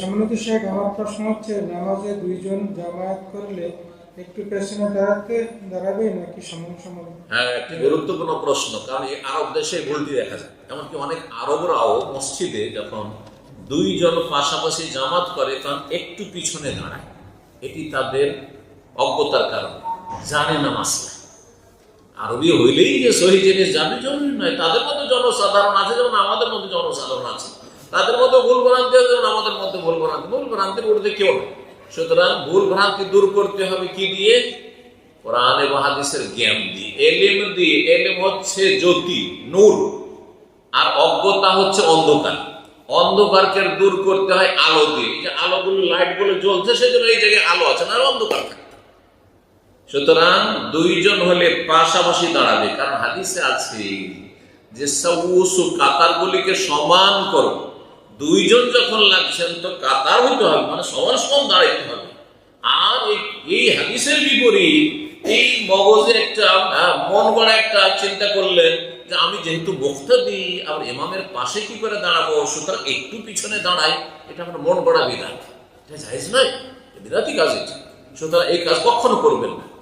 সম্মানিত শেখ, আমার প্রশ্ন হচ্ছে, নামাজে দুইজন জামায়াত করলে একটু পেছনে দাঁড়াতে দাঁড়াবে নাকি সমান সমান? হ্যাঁ একটি গুরুত্বপূর্ণ প্রশ্ন, কারণ এই আরব দেশে ভুলটি দেখা যায়। এমনকি অনেক আরবরাও মসজিদে যখন দুইজন পাশাপাশি জামাত করে, তখন একটু পিছনে দাঁড়ায়। এটি তাদের অজ্ঞতার কারণে। জানে না মাসলা। আরবি হইলেই যে সহি জিনিস, জানে জরুরি নয়। তাদের মধ্যে জনসাধারণ আছে, যেমন আমাদের মধ্যে জনসাধারণ আছে। তাদের মধ্যে ভুল ভ্রান্তি যেমন আমাদের মধ্যে ভুল ভ্রান্তি। ভুল ভ্রান্তির ঊর্ধ্বে কেউ নেই। সুতরাং ভুল ভ্রান্তি দূর করতে হবে কি দিয়ে? কোরআন এবং হাদিসের জ্ঞান দিয়ে। এলেম দিয়ে। এলেম হচ্ছে জ্যোতি, নূর। আর অজ্ঞতা হচ্ছে অন্ধকার। অন্ধকারকে দূর করতে হয় আলো দিয়ে। যে আলোগুলো লাইটগুলো জ্বলছে, সেজন্য এই জায়গায় আলো আছে না অন্ধকার থাকে। সুতরাং দুইজন হলে পাশাপাশি দাঁড়াবে। কারণ হাদিসে আছে যে সবুসু কাতারগুলিকে সমান করো। দুইজন যখন লাগছেন তো কাতার হইতে হবে মানে সমান সমান দাঁড়াইতে হবে। আর এই- হাদিসের বিপরীত এই মগজে একটা আহ, মন গড়া একটা চিন্তা করলেন যে আমি যেহেতু বক্তা দিই আবার ইমামের পাশে কি করে দাঁড়াবো? সুতরাং একটু পিছনে দাঁড়াই এটা আমার মন গড়া বিরাট। এটা জাহেজ নয় বিরাটই কাজ এটা। সুতরাং এই কাজ কখনো করবেন না।